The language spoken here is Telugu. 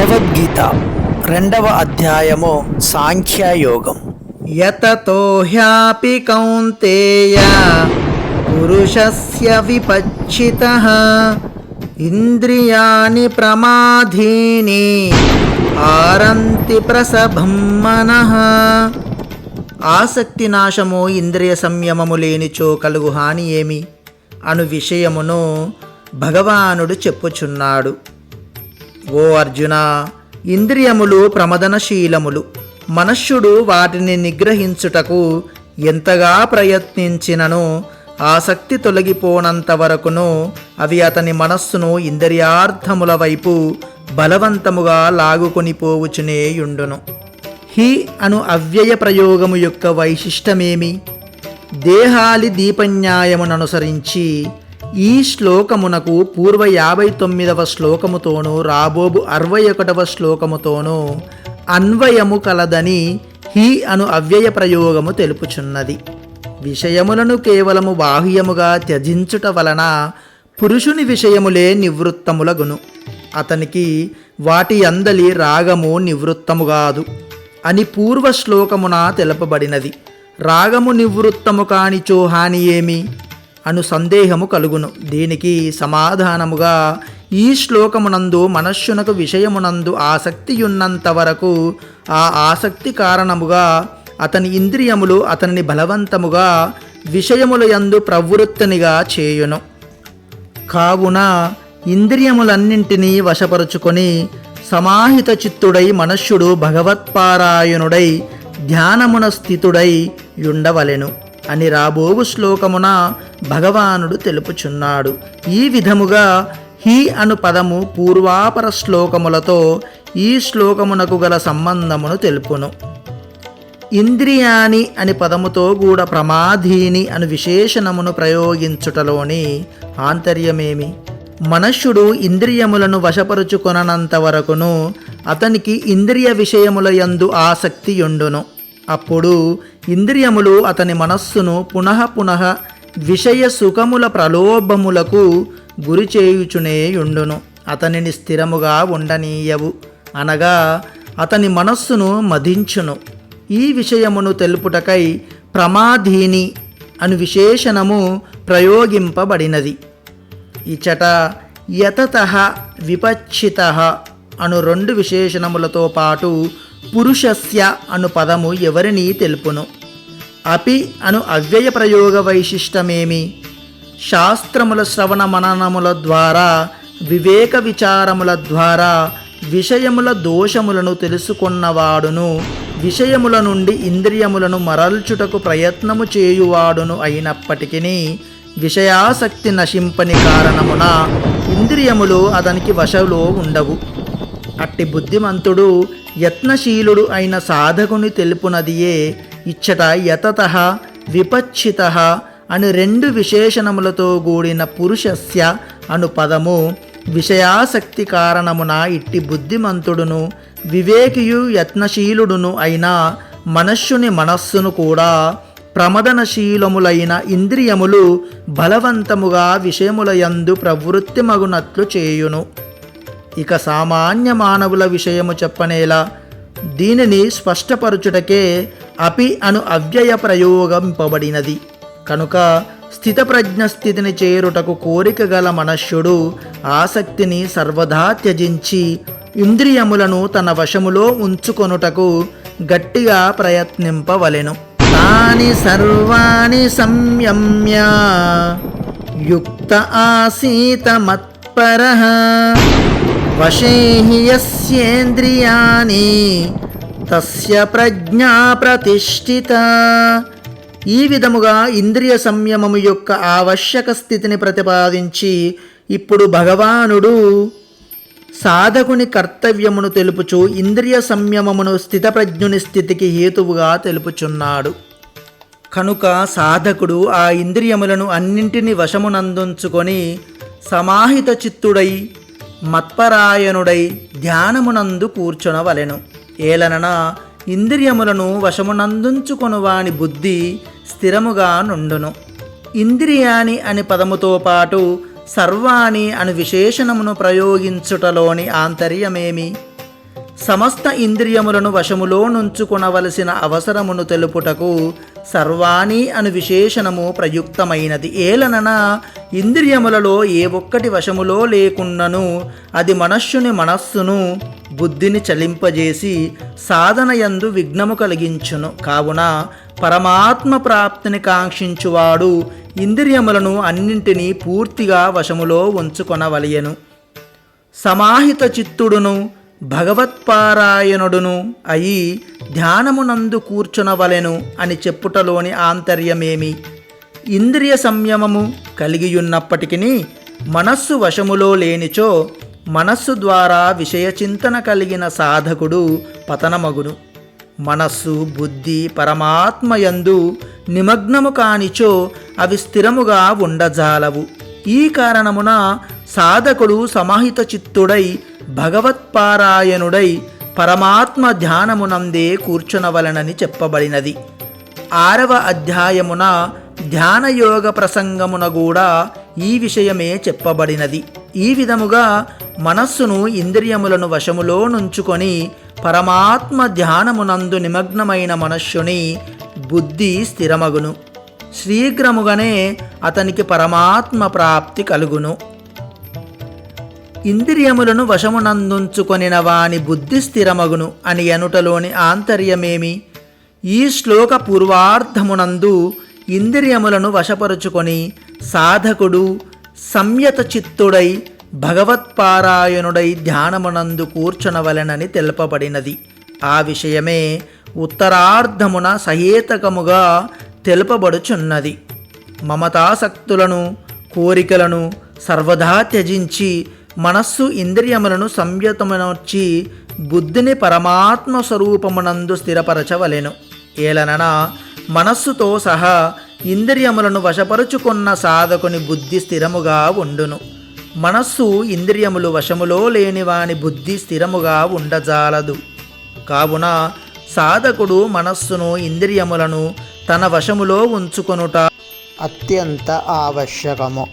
భగవద్గీత రెండవ అధ్యాయము సాంఖ్యయోగం. యతతో హ్యాపి కౌంతేయ పురుషస్య విపచ్చిత ఇంద్రియాణి ప్రమాధీని ఆరంతి ప్రసభం మనః. ఆసక్తి నాశము ఇంద్రియ సంయమము లేనిచో కలుగు హాని ఏమి? అను విషయమును భగవానుడు చెప్పుచున్నాడు. ఓ అర్జున ఇంద్రియములు ప్రమదనశీలములు. మనుష్యుడు వాటిని నిగ్రహించుటకు ఎంతగా ప్రయత్నించినను ఆసక్తి తొలగిపోనంత వరకును అవి అతని మనస్సును ఇంద్రియార్థముల వైపు బలవంతముగా లాగుకొని పోవుచునేయుండును హి అను అవ్యయ ప్రయోగము యొక్క వైశిష్టమేమి? దేహాలి దీపన్యాయముననుసరించి ఈ శ్లోకమునకు పూర్వ యాభై తొమ్మిదవ శ్లోకముతోనూ రాబోబు అరవై ఒకటవ శ్లోకముతోనూ అన్వయము కలదని హి అను అవ్యయ ప్రయోగము తెలుపుచున్నది. విషయములను కేవలము బాహ్యముగా త్యజించుట వలన పురుషుని విషయములే నివృత్తములగును. అతనికి వాటి అందలి రాగము నివృత్తముగాదు అని పూర్వ శ్లోకమున తెలుపబడినది. రాగము నివృత్తము కానిచో హాని ఏమి? అను సందేహము కలుగును. దీనికి సమాధానముగా ఈ శ్లోకమునందు మనస్సునకు విషయమునందు ఆసక్తియున్నంత వరకు ఆ ఆసక్తి కారణముగా అతని ఇంద్రియములు అతనిని బలవంతముగా విషయముల యందు ప్రవృత్తినిగా చేయును. కావున ఇంద్రియములన్నింటినీ వశపరుచుకొని సమాహిత చిత్తుడై మనుష్యుడు భగవత్పారాయణుడై ధ్యానమున స్థితుడై ఉండవలెను అని రాబోవు శ్లోకమున భగవానుడు తెలుపుచున్నాడు. ఈ విధముగా హి అను పదము పూర్వాపర శ్లోకములతో ఈ శ్లోకమునకు గల సంబంధమును తెలుపును. ఇంద్రియాని అని పదముతో కూడా ప్రమాధీని అను విశేషణమును ప్రయోగించుటలోని ఆంతర్యమేమి? మనుష్యుడు ఇంద్రియములను వశపరుచుకొనంత వరకును అతనికి ఇంద్రియ విషయముల యందు ఆసక్తి ఉండును అప్పుడు ఇంద్రియములు అతని మనస్సును పునః పునః విషయ సుఖముల ప్రలోభములకు గురి చేయుచునేయుండును. అతనిని స్థిరముగా ఉండనీయవు. అనగా అతని మనస్సును మదించును ఈ విషయమును తెలుపుటకై ప్రమాధీని అను విశేషణము ప్రయోగింపబడినది. ఇచట యతత విపచ్చిత అను రెండు విశేషణములతో పాటు పురుషస్య అను పదము ఎవరిని తెలుపును. అపి అను అవ్యయ ప్రయోగ వైశిష్టమేమి? శాస్త్రముల శ్రవణ మననముల ద్వారా వివేక విచారముల ద్వారా విషయముల దోషములను తెలుసుకున్నవాడును విషయముల నుండి ఇంద్రియములను మరల్చుటకు ప్రయత్నము చేయువాడును అయినప్పటికీ విషయాసక్తి నశింపని కారణమున ఇంద్రియములు అతనికి వశలో ఉండవు. అట్టి బుద్ధిమంతుడు యత్నశీలుడు అయిన సాధకుని తెలుపునదియే ఇచ్చట యతత విపచ్చిత అని రెండు విశేషణములతో కూడిన పురుషస్య అను పదము విషయాసక్తి కారణమున ఇట్టి బుద్ధిమంతుడును వివేకియు యత్నశీలుడును అయిన మనస్సుని మనస్సును కూడా ప్రమదనశీలములైన ఇంద్రియములు బలవంతముగా విషయముల యందు ప్రవృత్తిమగునట్లు చేయును. ఇక సామాన్య మానవుల విషయము చెప్పనేలా దీనిని స్పష్టపరచుటకే అపి అను అవ్యయ ప్రయోగింపబడినది కనుక స్థితప్రజ్ఞ స్థితిని చేరుటకు కోరిక గల మనుష్యుడు ఆసక్తిని సర్వదా త్యజించి ఇంద్రియములను తన వశములో ఉంచుకొనుటకు గట్టిగా ప్రయత్నింపవలెను. తాని సర్వాణి సంయమ్య యుక్త ఆసీత మత్పర వశేహి యస్యేంద్రియాని తస్య ప్రజ్ఞా ప్రతిష్ఠిత. ఈ విధముగా ఇంద్రియ సంయమము యొక్క ఆవశ్యక స్థితిని ప్రతిపాదించి ఇప్పుడు భగవానుడు సాధకుని కర్తవ్యమును తెలుపుచు ఇంద్రియ సంయమమును స్థితప్రజ్ఞుని స్థితికి హేతువుగా తెలుపుచున్నాడు. కనుక సాధకుడు ఆ ఇంద్రియములను అన్నింటినీ వశమునందుంచుకొని సమాహిత చిత్తుడై మత్పరాయణుడై ధ్యానమునందు కూర్చొనవలెను. ఏలనన ఇంద్రియములను వశమునందుంచుకొనువాని బుద్ధి స్థిరముగా నుండును. ఇంద్రియాని అని పదముతో పాటు సర్వాణి అను విశేషణమును ప్రయోగించుటలోని ఆంతర్యమేమి? సమస్త ఇంద్రియములను వశములో నుంచుకొనవలసిన అవసరమును తెలుపుటకు సర్వాణి అను విశేషణము ప్రయుక్తమైనది. ఏలనన ఇంద్రియములలో ఏ ఒక్కటి వశములో లేకున్నను అది మనస్సుని మనస్సును బుద్ధిని చలింపజేసి సాధనయందు విఘ్నము కలిగించును. కావున పరమాత్మ ప్రాప్తిని కాంక్షించువాడు ఇంద్రియములను అన్నింటినీ పూర్తిగా వశములో ఉంచుకొనవలయను సమాహిత చిత్తుడును భగవత్పారాయణుడును అయి ధ్యానమునందు కూర్చునవలెను అని చెప్పుటలోని ఆంతర్యమేమి? ఇంద్రియ సంయమము కలిగియున్నప్పటికీ మనస్సు వశములో లేనిచో మనస్సు ద్వారా విషయచింతన కలిగిన సాధకుడు పతనమగును. మనస్సు బుద్ధి పరమాత్మయందు నిమగ్నము కానిచో అవి స్థిరముగా ఉండజాలవు. ఈ కారణమున సాధకుడు సమాహిత చిత్తుడై భగవత్పారాయణుడై పరమాత్మ ధ్యానమునందే కూర్చునవలనని చెప్పబడినది. ఆరవ అధ్యాయమున ధ్యానయోగ ప్రసంగమున కూడా ఈ విషయమే చెప్పబడినది. ఈ విధముగా మనస్సును ఇంద్రియములను వశములో నుంచుకొని పరమాత్మ ధ్యానమునందు నిమగ్నమైన మనస్సుని బుద్ధి స్థిరమగును. శీఘ్రముగానే అతనికి పరమాత్మ ప్రాప్తి కలుగును. ఇంద్రియములను వశమునందుంచుకొనిన వాని బుద్ధి స్థిరమగును అని ఎనుటలోని ఆంతర్యమేమి? ఈ శ్లోక పూర్వార్ధమునందు ఇంద్రియములను వశపరుచుకొని సాధకుడు సంయత చిత్తుడై భగవత్పారాయణుడై ధ్యానమునందు కూర్చునవలెనని తెలుపబడినది. ఆ విషయమే ఉత్తరార్ధమున సహేతకముగా తెలుపబడుచున్నది. మమతాసక్తులను కోరికలను సర్వదా త్యజించి మనస్సు ఇంద్రియములను సంయతమునర్చి బుద్ధిని పరమాత్మ స్వరూపమునందు స్థిరపరచవలెను. ఏలనన మనస్సుతో సహా ఇంద్రియములను వశపరుచుకున్న సాధకుని బుద్ధి స్థిరముగా ఉండును. మనస్సు ఇంద్రియములు వశములో లేనివాని బుద్ధి స్థిరముగా ఉండజాలదు. కావున సాధకుడు మనస్సును ఇంద్రియములను తన వశములో ఉంచుకొనుట అత్యంత ఆవశ్యకము.